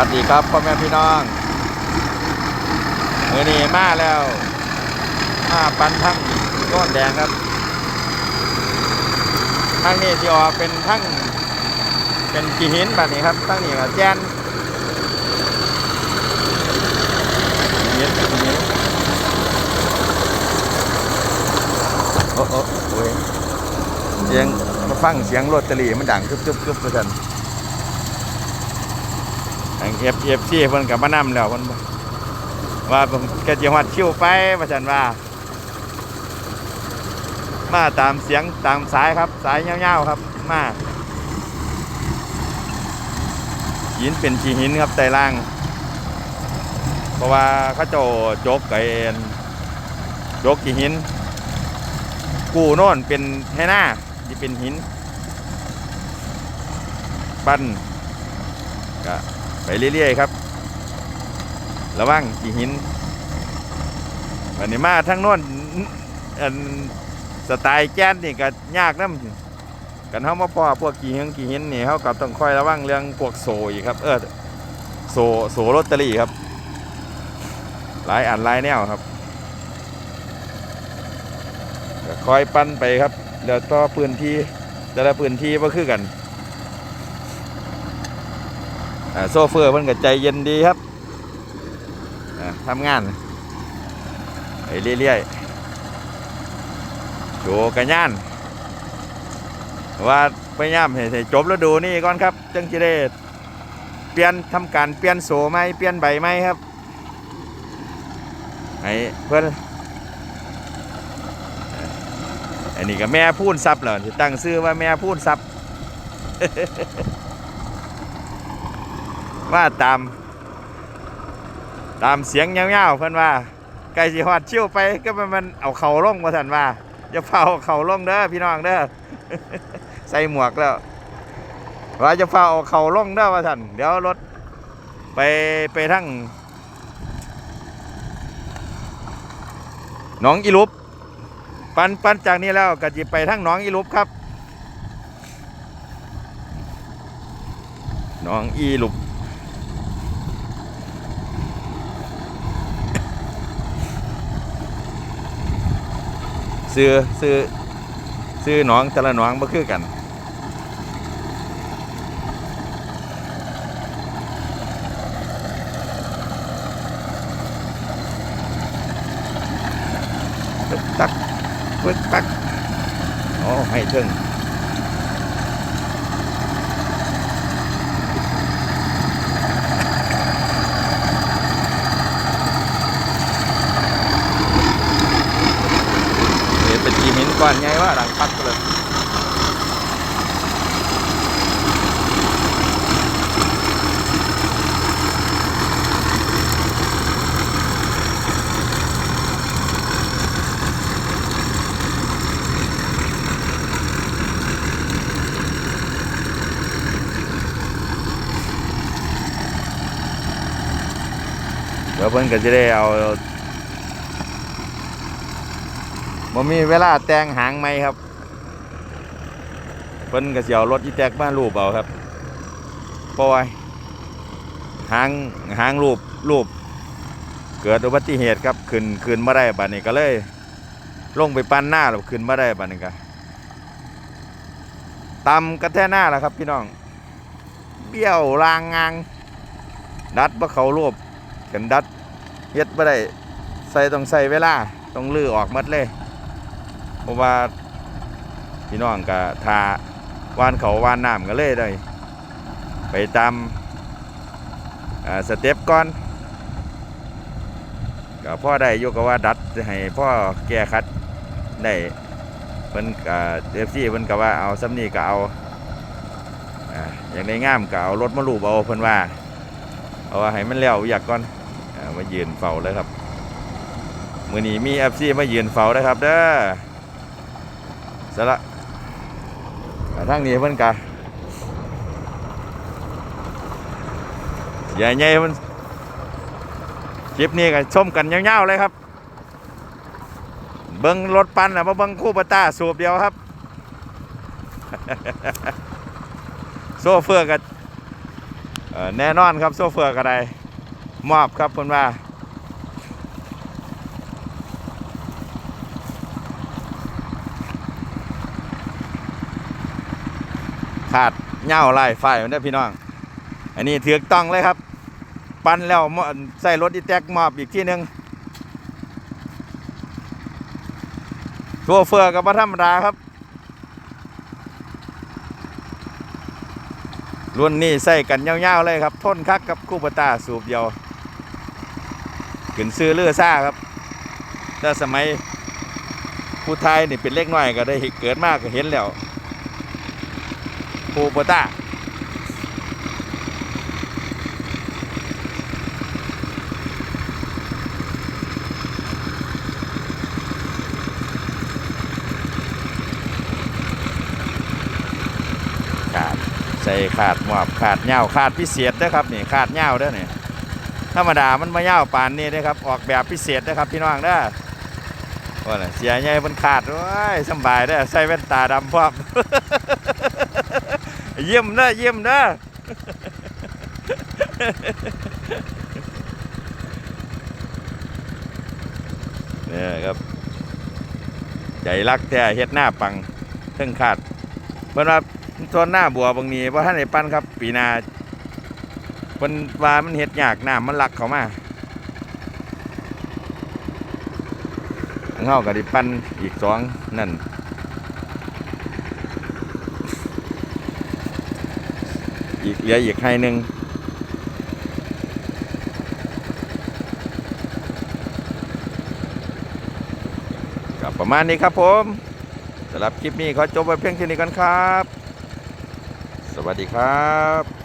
วัสดีครับพ่อแม่พี่น้องมือนี้มาแล้วมาปันทั้งก้อนแดงครับทั้งนี้ที่ออกเป็นทั้งเป็นกีหินแบบนี้ครับทั้งนี้ก็แจนกีหินกีหินโอ้โอ้โอ้ยเสียงมาฟังเสียงรถตอรีมันดังกึบกึบกึบไปทัน เอฟเอฟซีเพิ่นกับมานำแล้วเพิ่นว่าผมกจิฮอดคิวไปว่าซั่นว่า มาตามเสียงตามสายครับ สายยาวๆครับ มาหินเป็นชีหินครับไต่ล่าง เพราะว่าเขาเจ้าโจกไก่เอ็นโจกกี่หิน กูโน่นเป็นให้หน้าที่เป็นหิน ปั้นก็ ไปเรื่อยๆครับ ระวังกี่หินวันนี้มาทั้งโน้นอันสไตล์แจ้นนี่ก็ยากน้ำกันเขามาพอพวกกี่หินกี่หินนี่เขาก็ต้องคอยระวังเรื่องพวกโซอีกครับ เออโซโซลอตเตอรี่ครับ หลายอันหลายแนวครับคอยปั้นไปครับ แล้วต่อพื้นที่แต่ละพื้นที่ก็คือกัน อ่า โซเฟอร์เพิ่นก็ใจเย็นดีครับทำงานไปเรื่อยๆโชว์กันย่าน ว่าพยายามให้ให้จบฤดูนี่ก่อนครับ จังจะได้เปลี่ยนทำการเปลี่ยนโสไหมเปลี่ยนใบไหมครับให้เพื่อนอันนี้ก็แม่พูนซับเหรอที่ตั้งชื่อว่าแม่พูนซับ ว่าตาม ตามเสียงเงาๆเพื่อนว่าไก่สิฮอดเชี่ยวไปก็มันมันเอาเข่าลงมาสันว่าจะเฝ้าเอาเข่าลงเด้อพี่น้องเด้อใส่หมวกแล้วว่าจะเฝ้าเอาเข่าลงเด้อว่าสันเดี๋ยวรถไปไปทั้งหนองอีลุบปันปันจากนี้แล้วก็จะไปทั้งหนองอีลุบครับหนองอีลุบ ซื้อซื้อซื้อหนองแต่ละหนองบ่คือกันตึกตักปึ๊กตักโอ้ให้ถึงนี่เป็น กีหินก้อนใหญ่ว่าหลังพักเลยเดี๋ยวเพิ่นก็จะได้เอา บ่มีเวลาแต่งหางไหมครับเพิ่นก็สิเอารถอีแตกมารูปเอาครับเพราะว่าหางหางรูปรูป เกิดอุบัติเหตุครับขึ้นขึ้นมาได้บัดนี้ก็เลย ลงไปปั้นหน้าแล้วขึ้นมาได้บัดนี้ก็ตำกระแทหน้าแล้วครับ พี่น้อง เบี้ยวรางงางดัดบ่เขารูปกันดัดเฮ็ดบ่ได้ใส่ต้องใส่เวลา ต้องลื้อออกหมดเลย ราะว่าพี่น้องก็ทาวานเขาวานน้ำกันเลยได้ไปตามสเต็ปก่อนก็พ่อได้ยกก็ว่าดัดให้พ่อแก้คัดได้เพิ่นเอฟซีเพิ่นก็ว่าเอาซ้ำนี่ก็เอาอย่างได้งามก็เอารถมาลูบเอาเพิ่นว่าเอาให้มันแล้วอยากก่อนอามายืนเฝ้าเลยครับ มือนี้มีเอฟซีมายืนเฝ้าเลยครับเด้อ สละทางนี้เพิ่นกะใหญ่ใหญ่มันคลิปนี้ก็ชมกันยาวๆเลยครับ เบิ้งรถปันอะมาเบิ้งคู่ปตาสูบเดียวครับ โซเฟอร์กับแน่นอนครับ โซเฟอร์ก็ได้มอบครับเพิ่นว่า ขาดเหย้าไล่ไฟมันได้พี่น้อง อันนี้ถือกต้องเลยครับ ปั้นแล้วใส่รถอีแท็กมอบอีกที่หนึ่งตัวเฟือกับธรรมดาครับ รุ่นนี้ใส่กันยาวๆเลยครับ ทนคักกับคู่ปตาสูบเดียวขึ้นซื้อเลือซ่าครับแต่สมัยผู้ไทยนี่เป็นเล็กน้อยก็ได้เกิดมากก็เห็นแล้ว โคู่ปตาขาดใส่ขาดหมอบขาดเหย้าขาดพิเศษนะครับนี่ขาดเหย้าเด้อนี่ธรรมดามันมาเหย้าปานนี้นะครับออกแบบพิเศษนะครับพี่น้องเด้อว่าเสียใหญ่มันขาดโอ้ยสบายเด้อใส่แว่นตาดำพร้อม เยี่ยมเด้อเยี่ยมเด้อเนี่ยครับ ใจรักแต่เฮ็ดหน้าปังเทิงขาดเพิ่นว่าทนหน้าบัวบางนี้ว่าะท่านไอ้ปั้นครับ ปีนาเพิ่นว่ามันเฮ็ดยากหน้ำมันหลักเขามาเฮาก็ได้ปั้นอีกสองนั่น อีกเหลืออีกให้หนึ่งกับประมาณนี้ครับผมสำหรับคลิปนี้ขอจบไว้เพียงเท่านี้กันครับ สวัสดีครับ